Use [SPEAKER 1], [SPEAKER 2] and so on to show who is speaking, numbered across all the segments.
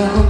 [SPEAKER 1] go.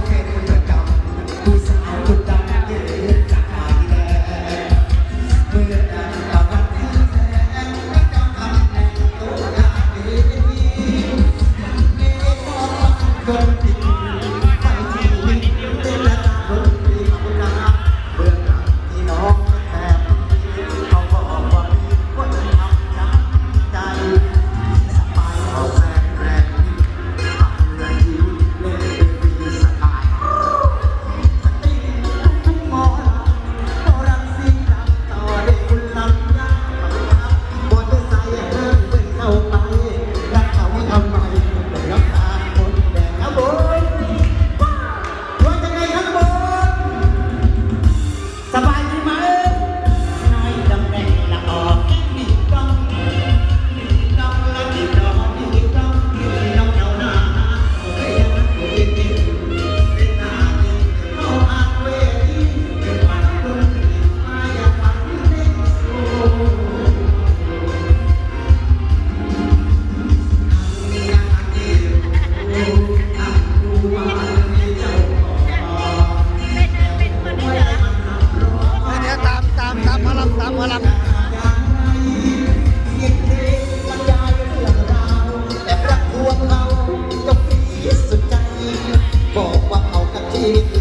[SPEAKER 1] You.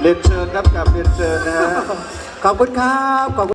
[SPEAKER 1] เรียนเชิญครับกลั
[SPEAKER 2] บเรียนเชิญนะฮะ
[SPEAKER 1] ขอบคุณครับขอบคุณ